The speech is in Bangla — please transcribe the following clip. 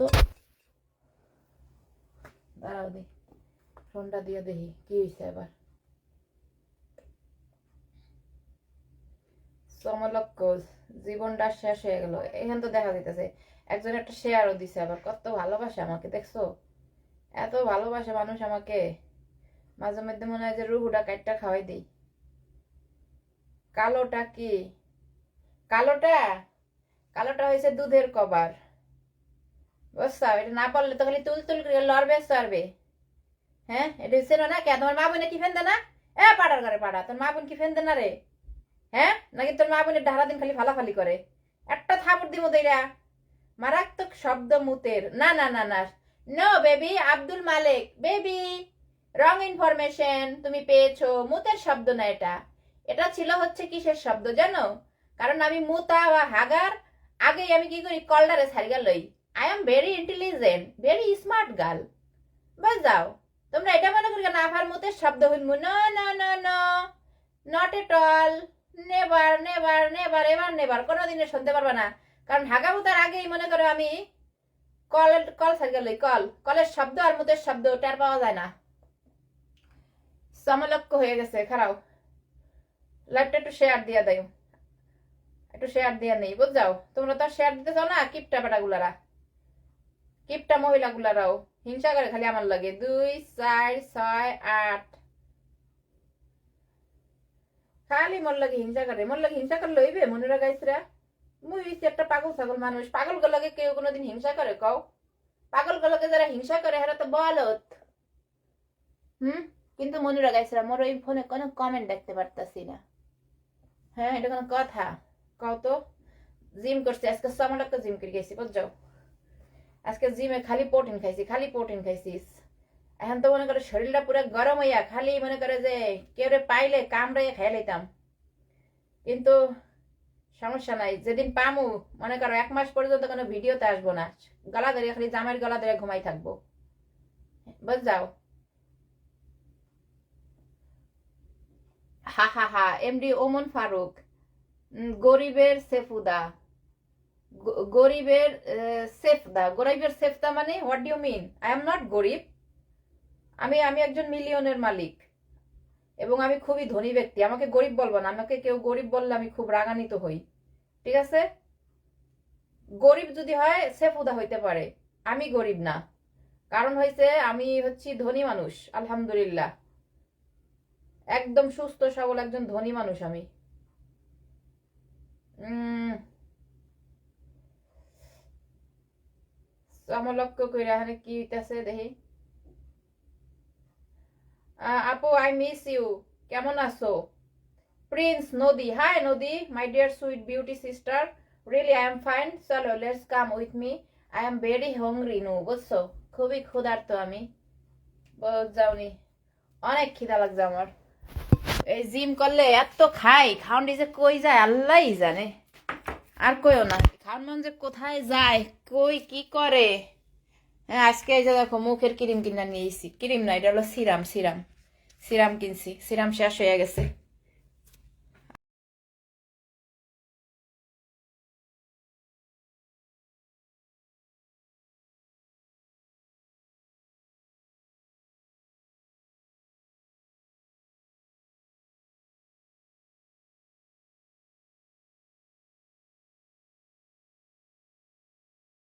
তো দাঁড়াও দি ফোনটা দিয়ে দেখি, কি হয়েছে এবার? সমলক্ষ জীবনটা শেষ হয়ে গেল। এখান তো দেখা দিতেছে একজন একটা শেয়ারও দিছে আবার। কত ভালোবাসে আমাকে, দেখছ? এত ভালোবাসে মানুষ আমাকে। মাঝে মধ্যে মনে হয় যে রুহুটা কাইটটা খাওয়াই দিই। কালোটা কি? কালোটা? কালোটা হয়েছে দুধের কভার। বুঝছ? এটা না পারলে তো খালি তুল তুল করে লড়বে সরবে হ্যাঁ? এটা হচ্ছে না? কে? তোমার মা বোনে কি ফেন না? এ, পাড়ার ঘরে পাড়া। তোর মা বোন কি ফেন না রে? হ্যাঁ? নাকি তোর মা বোনের ঢালা দিন খালি ফালাফালি করে? একটা থাপড় দিব দইরা। মারাত্মক শব্দ মুতের। না না না না। No baby Abdul Malik. Baby wrong information তুমি পেয়েছ। মুতের শব্দ না এটা। এটা ছিল হচ্ছে কিসের শব্দ জানো? কারণ আমি মুতা বা হাগার। আগেই আমি কি করি? কলডারে সারিগা লই। I am very intelligent very smart girl বাস যাও। তোমরা এটা মনে করি না আফার মুতের শব্দ হইমু no no no no not at all never never never এবার নেবার কোনোদিনে শুনতে পারবে না। কারণ মুতার আগেই মনে করো আমি কল কল সারিগা লই কল কলের শব্দ আর মুতের শব্দ টের পাওয়া যায় না। সমলক্ষ হয়ে গেছে, খারাও। লাইভটা একটু শেয়ার দিয়া দেয় একটু শেয়ার দিয়া নেই বুঝ যাও তোমরা তো শেয়ার দিতে চাও না, কিপটা বেটাগুলারা। কিপটা মহিলাগুলারাও হিংসা করে খালি আমার লাগে। দুই, চার, ছয়, আট। খালি মোর লাগে হিংসা করে। মোর লাগে হিংসা করে লইবে মনে রাখাইছরা মুই হইছি একটা পাগল ছাগল মানুষ। পাগল গুলোকে কেউ কোনোদিন হিংসা করে, কও। পাগল গুলোকে যারা হিংসা করে, হেরা তো বলত। হুম? কিন্তু মনে রাখাইছরা মোর ওই ফোনে কোনো কমেন্ট দেখতে পারতাছি না। হ্যাঁ এটা কোনো কথা। কও তো। জিম করছি, আজকে সামাটাকে জিম করে গেছি, বুঝছ? আজকে জিমে খালি প্রোটিন খাইছি, খালি প্রোটিন খাইছিস। এখন তো মনে করে শরীরটা পুরো গরম হইয়া খালি মনে করে যে কেউ পাইলে কামড়াইয়া খাই লইতাম। কিন্তু সমস্যা নাই, যেদিন পামু, মনে করো এক মাস পর্যন্ত কোনো ভিডিওতে আসব না। গলা ধরে খালি জামাইয়ের গলা ধরে ঘুমাই থাকব। বুঝ যাও হা হা হা এমডি ওমন ফারুক গরিবের সেফুদা। গরিবের সেফদা। গরিবের সেফদা মানে what do you mean I am not গরিব। আমি আমি একজন মিলিয়নের মালিক। এবং আমি খুবই ধনী ব্যক্তি। আমাকে গরিব বলব না। আমাকে কেউ গরিব বললে আমি খুব রাগান্বিত হই। ঠিক আছে? গরিব যদি হয়, সেফুদা হইতে পারে। আমি গরিব না। কারণ হয়েছে আমি হচ্ছি ধনী মানুষ। আলহামদুলিল্লাহ। একদম সুস্থ, সবল একজন ধনী মানুষ আমি। উম সমলক্ষ কইরা এখানে কি হইতাছে দেখি। আপু আই মিস ইউ কেমন আছো? Prince Nadi. Hi Nadi. My dear sweet beauty sister really I am fine চলো let's come with me I am very hungry নু, বুঝছ? খুবই ক্ষুধার্ত আমি। যাওনি। অনেক খিদা লাগছে আমার। এই জিম করলে এত খাই। খাউন্ডি যে কই যায়? আল্লাহই জানে। আর কইও না। খাওয়ান মন যে কোথায় যায়, কই, কি করে? হ্যাঁ আজকে এই যে দেখো, মুখের ক্রিম কিনা নিয়েছি ক্রিম না, এটা হলো সিরাম সিরাম। সিরাম কিনছি। সিরাম শেষ হয়ে গেছে।